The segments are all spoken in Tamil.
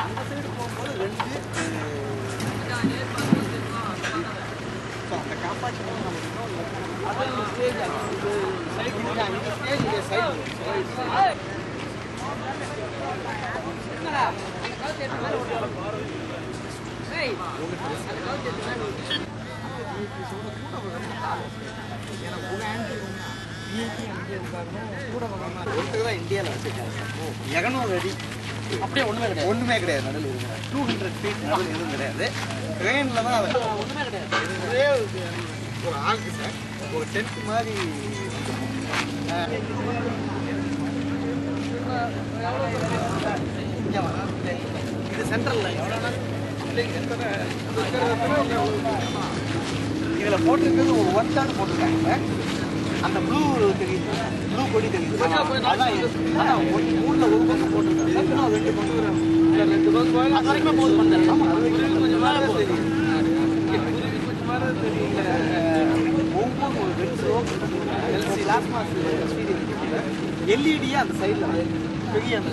அந்த சைடு போகும்போது ரெண்டு அந்த காம்பாக்ஷன் நம்ம இன்னும் ஸ்டேஜ் அந்த சைடு அந்த ஸ்டேஜ் சைடு ஒருத்தர் தான் இந்தியாவில் வச்சிருக்காங்க இரநூறு அடி. அப்படியே ஒன்றுமே கிடையாது. ஒன்றுமே கிடையாது. நடுவில் டூ ஹண்ட்ரட் ஃபீட் நடுவில் எதுவும் கிடையாது. ட்ரெயினில் தான் அது ஒன்றுமே கிடையாது. ஒரே ஒரு ஒரு ஆகு சார். ஒரு டென்ட் மாதிரி. இது சென்ட்ரலில் இதில் போட்டிருக்கிறது ஒரு ஒன் டன் போட்டிருக்காங்க. அந்த ப்ளூ தெரியுது. ப்ளூ கொடி தெரியுது. அதான். அதான் ஒரு பக்கம் போட்டிருக்காங்க இன்னும் ரெண்டு பக்கம் ரெண்டு பக்கம் அது வரைக்கும் போது வரைக்கும் கொஞ்சம் தெரியும் ஒவ்வொரு ஒரு ரெண்டு எல்சி. லாஸ்ட் மாஸ் எல்இடியா அந்த சைடில் பெரிய அந்த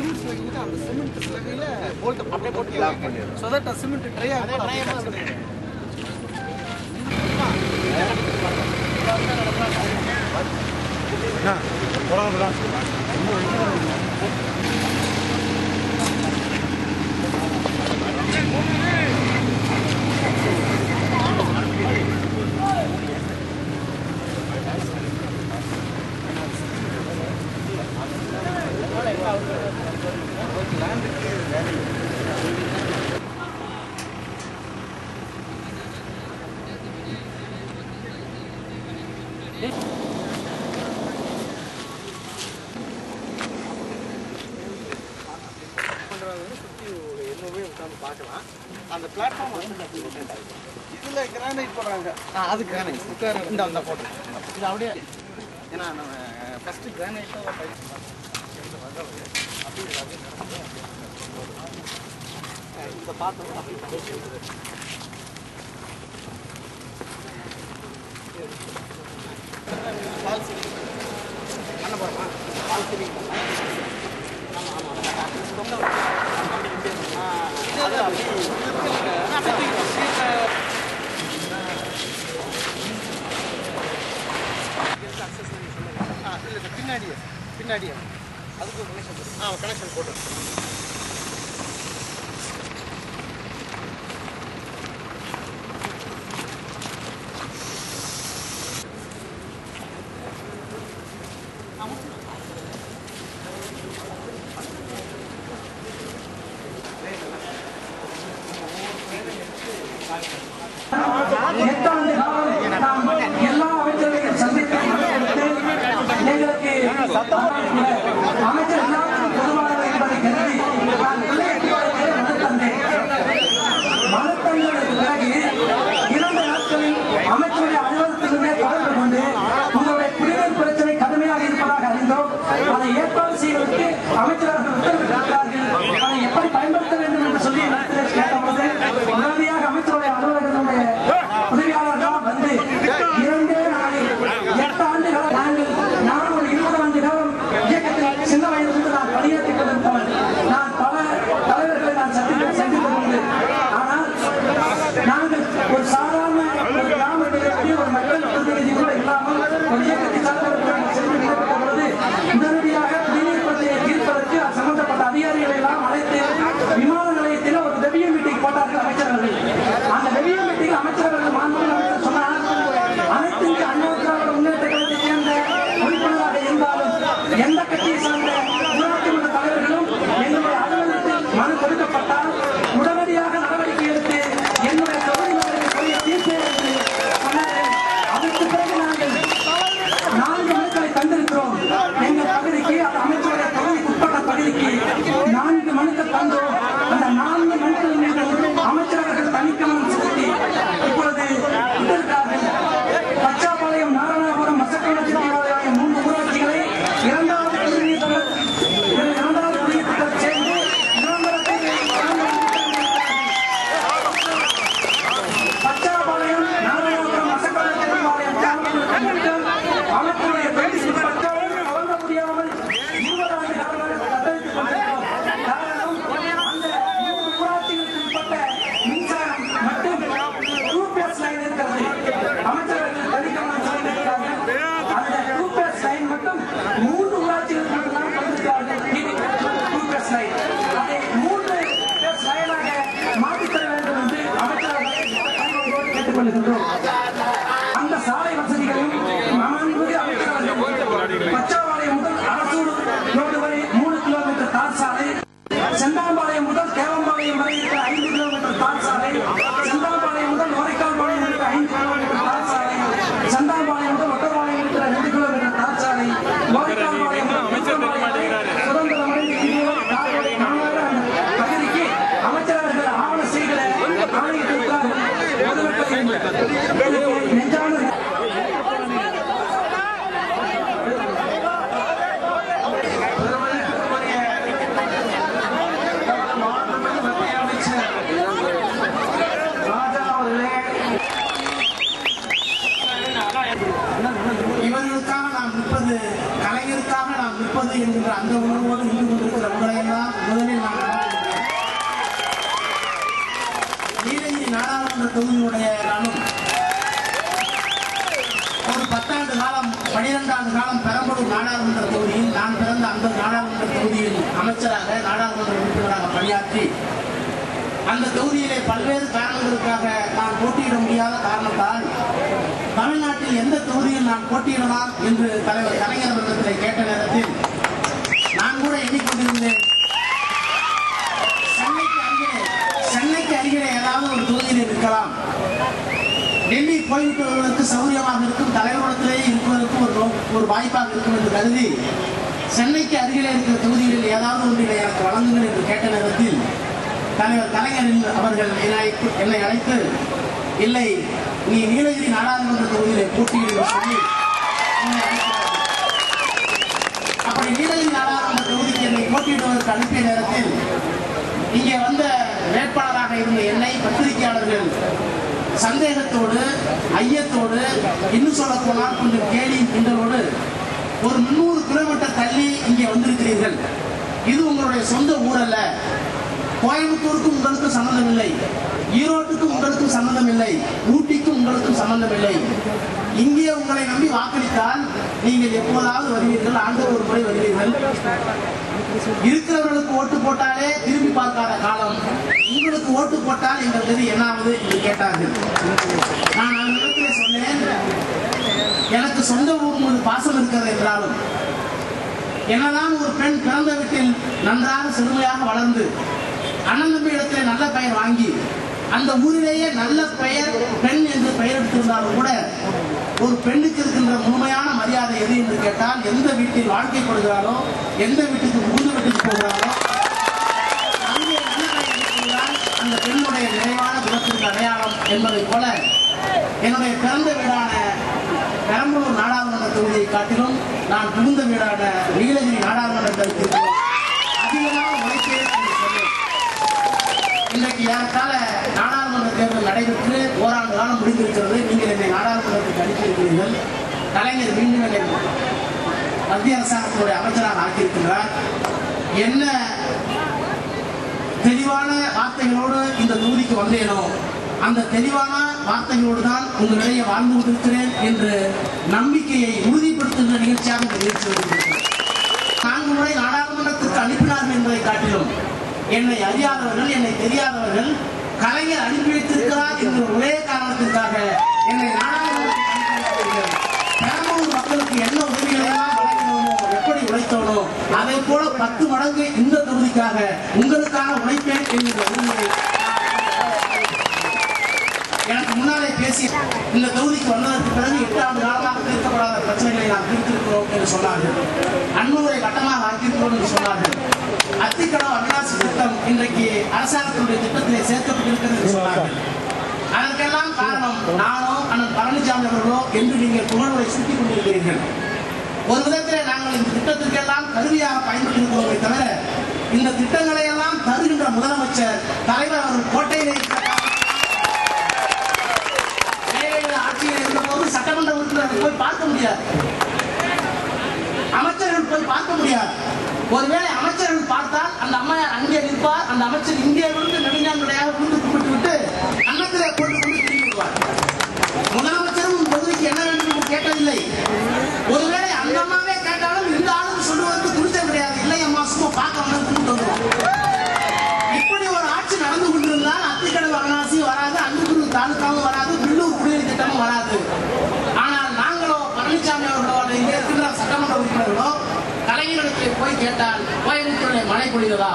சிமெண்ட் ஸ்லகில அந்த சிமெண்ட் ஸ்லகில போல்ட் அப்படியே போட்டு சோ தட் சிமெண்ட் ட்ரை ஆகும் எதுவுமே உட்காந்து பார்க்கலாம் அந்த பிளாட்ஃபார்ம் வந்து அப்படி rotate கிரானைட் போடுறாங்க ஆ, அது கிரானைட் இந்த அந்த போட்டு இது அப்படியே ஏன்னா நம்ம ஃபர்ஸ்ட் கிரானைட் இந்த பாத்திரம் அப்படி பால் சீலிங் பண்ண போறோமா பால் சீலிங் ஆமா ஆமா ரொம்ப ஆ, அது அப்படி அப்படியே தூக்கிக்கலாம். சீட்டை ஆ, இல்ல, இல்ல, பின்னாடியே பின்னாடியே அதுக்கு கனெக்ஷன் போட்டு. போட்டு எல்லா அமைச்சர் என்கின்ற அந்த உணர்வோடு நின்று கொண்டிருக்கிற உங்களையெல்லாம் முதலில் நான் நீலகிரி நாடாளுமன்ற தொகுதியுடைய நானும் ஒரு பத்தாண்டு காலம் பனிரெண்டாண்டு காலம் பெரம்பலூர் நாடாளுமன்ற தொகுதியில் நான் பிறந்த அந்த நாடாளுமன்ற தொகுதியில் அமைச்சராக நாடாளுமன்ற உறுப்பினராக பணியாற்றி அந்த தொகுதியிலே பல்வேறு காரணங்களுக்காக நான் போட்டியிட முடியாத காரணத்தால் தமிழ்நாட்டில் எந்த தொகுதியில் நான் போட்டியிடலாம் என்று தலைவர் கலைஞர் மன்றத்தில் கேட்ட நேரத்தில் நான் கூட எண்ணிக்கொண்டிருந்தேன் சென்னைக்கு அருகிலே சென்னைக்கு அருகிலே ஏதாவது ஒரு தொகுதியில் இருக்கலாம். டெல்லி போய்விட்டவர்களுக்கு சௌரியமாக இருக்கும் தலைவரிடத்திலே இருப்பதற்கு ஒரு ஒரு வாய்ப்பாக இருக்கும் என்று கருதி சென்னைக்கு அருகிலே இருக்கிற தொகுதிகளில் ஏதாவது ஒன்றிலே எனக்கு வழங்குங்கள் என்று கேட்ட நேரத்தில் தலைவர் கலைஞரில் அவர்கள் என்னை அழைத்து- என்னை அழைத்து இல்லை நீ நீலகிரி நாடாளுமன்ற தொகுதியிலே போட்டியிடு சொல்லி என்னை அழைக்கிறார்கள். அப்படி நீலகிரி நாடாளுமன்ற தொகுதிக்கு என்னை போட்டியிடுவதற்கு அனுப்பிய நேரத்தில் இங்கே வந்த வேட்பாளராக இருந்த என்னை பத்திரிகையாளர்கள் சந்தேகத்தோடு ஐயத்தோடு இன்னும் சொல்ல போனால் கொஞ்சம் கேலியும் கிண்டலோடு ஒரு முன்னூறு கிலோமீட்டர் தள்ளி இங்கே வந்திருக்கிறீர்கள். இது உங்களுடைய சொந்த ஊரல்ல. கோயம்புத்தூருக்கும் உங்களுக்கும் சம்மந்தம் இல்லை ஈரோட்டுக்கும் உங்களுக்கும் சம்மந்தம் இல்லை ஊட்டிக்கும் உங்களுக்கும் சம்மந்தம் இல்லை இங்கே உங்களை நம்பி வாக்களித்தால் நீங்கள் எப்போதாவது வருவீர்கள். ஆண்டு ஒரு முறை வருவீர்கள். இருக்கிறவர்களுக்கு ஓட்டு போட்டாலே திரும்பி பார்க்காத காலம். உங்களுக்கு ஓட்டு போட்டால் எங்கள் கதி என்னாவது என்று கேட்டார்கள். நான் அந்த இடத்திலே சொன்னேன் எனக்கு சொந்த ஊர் மீது பாசம் இருக்கிறது என்றாலும் என்னதான் ஒரு பெண் பிறந்த வீட்டில் நன்றாக செழுமையாக வளர்ந்து அண்ணன் தம்பி இடத்திலே நல்ல பெயர் வாங்கி அந்த ஊரிலேயே நல்ல பெயர் பெண் என்று பெயர் எடுத்திருந்தாலும் கூட ஒரு பெண்ணுக்கு இருக்கின்ற முழுமையான மரியாதை எது என்று கேட்டால் எந்த வீட்டில் வாழ்க்கைப்படுகிறாரோ எந்த வீட்டுக்கு புகுந்து வீட்டுக்கு போகிறாரோ அங்கே அந்த பெண்ணுடைய நிறைவான குணத்திற்கு அடையாளம் என்பதைப் போல என்னுடைய பிறந்த வீடான பெரம்பலூர் நாடாளுமன்ற தொகுதியை காட்டிலும் நான் புகுந்த வீடான நீலகிரி நாடாளுமன்ற தொகுதிக்கு அதிகமாக உழைப்பேன் என்று சொன்னேன். இன்றைக்கு ஏறத்தாழ நடைபெற்று ஓராண்டு காலம் முடிந்திருக்கிறது நீங்கள் என்னை நாடாளுமன்றத்துக்கு அனுப்பியிருக்கிறீர்கள் கலைஞர் மீண்டும் என்னை மத்திய அரசாங்கத்தினுடைய அமைச்சராக ஆக்கியிருக்கிறார். என்ன தெளிவான வார்த்தைகளோடு இந்த தொகுதிக்கு வந்தேனோ அந்த தெளிவான வார்த்தைகளோடு தான் உங்களிடையே வாழ்ந்து கொண்டிருக்கிறேன் என்று நம்பிக்கையை உறுதிப்படுத்துகின்ற நிகழ்ச்சியாக இந்த நிகழ்ச்சி வருகிறது நான்கு முறை நாடாளுமன்றத்திற்கு அனுப்பினார்கள் என்பதை காட்டிலும் என்னை அறியாதவர்கள் என்னை தெரியாதவர்கள் கலைஞர் அனுப்பி வைத்திருக்கிறார் என்ற ஒரே காரணத்திற்காக என்னை நாடாளுமன்றத்துக்கு மக்களுக்கு என்ன உதவிகளை வழங்கினோமோ எப்படி உழைத்தோனோ அதை போல பத்து மடங்கு இந்த தொகுதிக்காக உங்களுக்காக உழைப்பேன் என்கிற உரிமையை எனக்கு முன்னாலே பேசி இந்த தொகுதிக்கு வந்ததற்கு பிறகு எட்டு ஆண்டு காலமாக தீர்க்கப்படாத பிரச்சனைகளை நாம் தீர்த்திருக்கிறோம் என்று சொன்னார்கள். அன்புமுறை கட்டமாக ஆக்கியிருக்கிறோம் என்று சொன்னார்கள். அத்திக்கடவு அவிநாசி திட்டம் இன்றைக்கு அரசாங்கத்தினுடைய திட்டத்திலே சேர்க்கப்பட்டிருக்கிறது என்று சொன்னார்கள். அதற்கெல்லாம் காரணம் நானும் அண்ணன் பழனிசாமி அவர்களோ என்று நீங்கள் புகழ்வுரை சுட்டிக் கொண்டிருக்கிறீர்கள். ஒரு விதத்திலே நாங்கள் இந்த திட்டத்திற்கெல்லாம் கருவியாக பயன்படுத்திருக்கிறோமே தவிர இந்த திட்டங்களை எல்லாம் தருகின்ற முதலமைச்சர் தலைவர் அவர்கள் கோட்டையிலே ஆட்சியில் இருந்தபோது சட்டமன்ற உறுப்பினர்கள் போய் பார்க்க முடியாது. அமைச்சர்கள் போய் பார்க்க முடியாது. ஒருவேளை அமைச்சர்கள் பார்த்தால் அந்த அம்மையார் அங்கே நிற்பார் அந்த அமைச்சர் இங்கே இருந்து கோயம்புத்தூரை போய் கேட்டால் கோயம்புத்தூரில் மழை பொழியதா?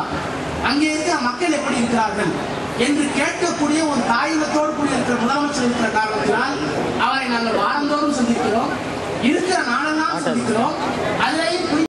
அங்கே இருக்க மக்கள் எப்படி இருக்கிறார்கள்? என்று கேட்கக்கூடிய ஒரு தாய்மத்தோடு கூடிய இருக்கிற முதலமைச்சர் இருக்கிற காரணத்தினால் அவரை நாங்கள் வாரந்தோறும் சந்திக்கிறோம். இருக்கிற நாளெல்லாம் சந்திக்கிறோம். அதுல